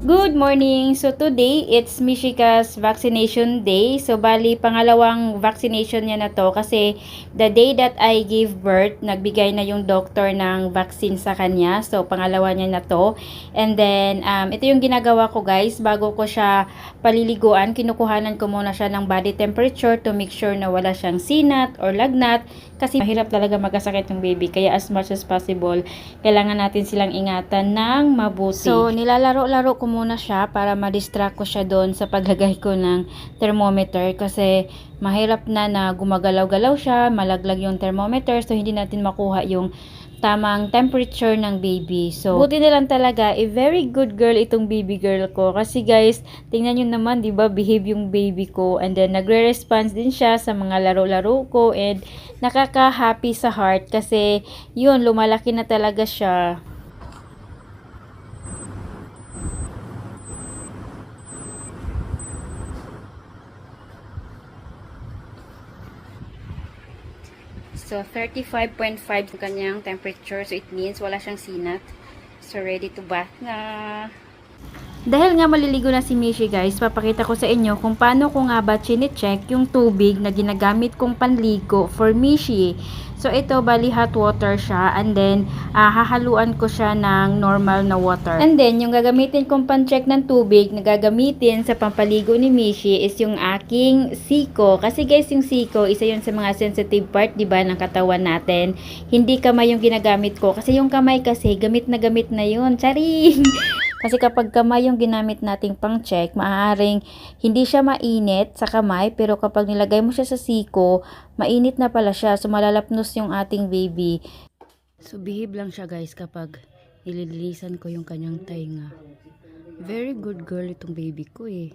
Good morning! So today, it's Mishika's vaccination day. So bali, pangalawang vaccination niya na to kasi the day that I gave birth, nagbigay na yung doctor ng vaccine sa kanya. So pangalawa niya na to. And then, um, ito yung ginagawa ko guys, bago ko siya paliliguan, kinukuhanan ko muna siya ng body temperature to make sure na wala siyang sinat or lagnat kasi mahirap talaga magkasakit yung baby. Kaya as much as possible, kailangan natin silang ingatan ng mabuti. So, nilalaro-laro ko muna siya para ma-distract ko siya doon sa paglagay ko ng thermometer kasi mahirap na na gumagalaw-galaw siya, malaglag yung thermometer so hindi natin makuha yung tamang temperature ng baby. So, buti na lang talaga, a very good girl itong baby girl ko. Kasi guys, tingnan nyo naman, di ba, behave yung baby ko. And then, nagre-response din siya sa mga laro-laro ko. And, nakaka-happy sa heart kasi, yun, lumalaki na talaga siya. So, 35.5 yung kanyang temperature. So, it means wala siyang sinat. So, ready to bath na. Dahil nga maliligo na si Mishi guys, papakita ko sa inyo kung paano ko nga ba chine-check yung tubig na ginagamit kong panligo for Mishi. So ito bali hot water siya and then ah, hahaluan ko siya ng normal na water. And then yung gagamitin kong pan-check ng tubig na gagamitin sa pampaligo ni Mishi is yung aking siko. Kasi guys yung siko isa yun sa mga sensitive part 'di ba ng katawan natin. Hindi kamay yung ginagamit ko kasi yung kamay kasi gamit na gamit na yun. Charing! Kasi kapag kamay yung ginamit nating pang-check, maaaring hindi siya mainit sa kamay, pero kapag nilagay mo siya sa siko, mainit na pala siya. So, malalapnos yung ating baby. So, behave lang siya guys kapag nililinisan ko yung kanyang tainga. Very good girl itong baby ko eh.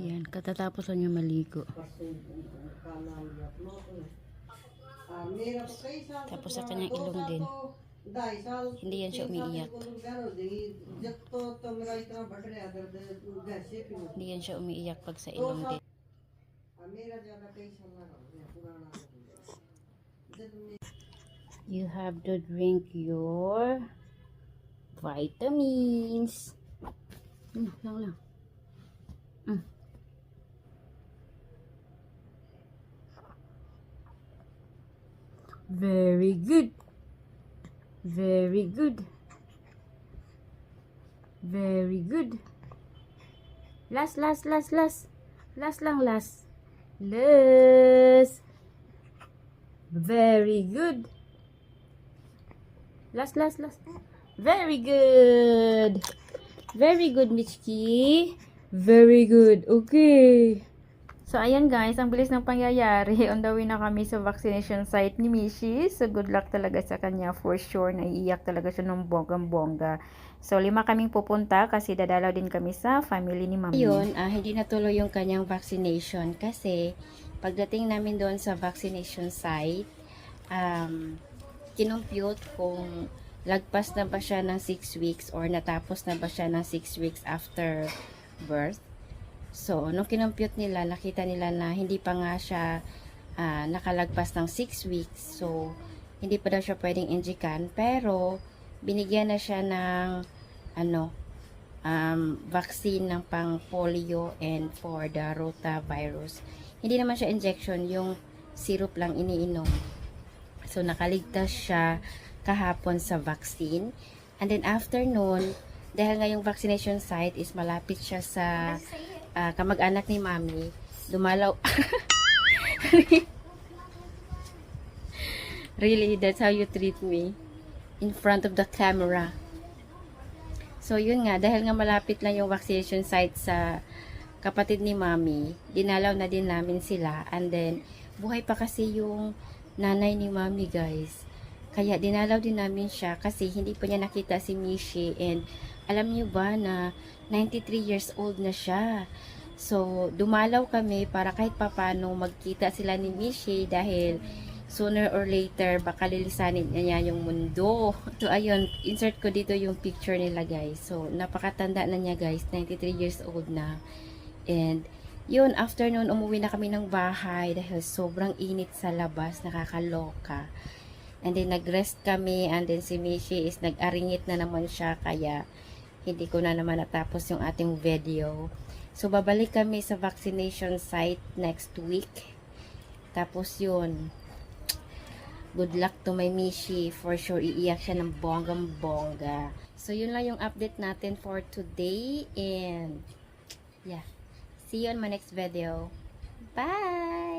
Yan, katatapos lang niya maligo. Tapos sa kanyang ilong din. Hindi yan siya umiiyak. Hindi yan siya umiiyak pag sa ilong din. You have to drink your vitamins. Mm, lang lang. Mm. Very good. Very good. Very good. Last, last, last, last. Last lang, last. Last. Very good. Last, last, last. Very good. Very good, Michki. Very good. Okay. So, ayan guys, ang bilis ng pangyayari. On the way na kami sa vaccination site ni Mishi. So, good luck talaga sa kanya for sure. Naiiyak talaga siya ng bonggang-bongga. So, lima kaming pupunta kasi dadalaw din kami sa family ni Mami. Yun, ah, hindi natuloy yung kanyang vaccination kasi pagdating namin doon sa vaccination site, um, kinumpute kung lagpas na ba siya ng 6 weeks or natapos na ba siya ng 6 weeks after birth. So, nung kinumpute nila, nakita nila na hindi pa nga siya ah, nakalagpas ng 6 weeks. So, hindi pa daw siya pwedeng injikan. Pero, binigyan na siya ng ano, um, vaccine ng pang polio and for the rotavirus. Hindi naman siya injection, yung syrup lang iniinom. So, nakaligtas siya kahapon sa vaccine. And then, after nun, dahil nga yung vaccination site is malapit siya sa ah, kamag-anak ni Mami, dumalaw. really, that's how you treat me in front of the camera. So, yun nga, dahil nga malapit lang yung vaccination site sa kapatid ni Mami, dinalaw na din namin sila. And then, buhay pa kasi yung nanay ni Mami, guys. Kaya dinalaw din namin siya kasi hindi pa niya nakita si Mishi and alam niyo ba na 93 years old na siya. So, dumalaw kami para kahit papano magkita sila ni Mishi dahil sooner or later baka lilisanin niya yung mundo. So, ayun, insert ko dito yung picture nila guys. So, napakatanda na niya guys, 93 years old na. And, yun, after noon, umuwi na kami ng bahay dahil sobrang init sa labas, nakakaloka. And then, nag-rest kami, and then si Mishi is nag-aringit na naman siya, kaya hindi ko na naman natapos yung ating video. So, babalik kami sa vaccination site next week. Tapos yun, good luck to my Mishi. For sure, iiyak siya ng bonggang-bongga. So, yun lang yung update natin for today. And, yeah. See you on my next video. Bye!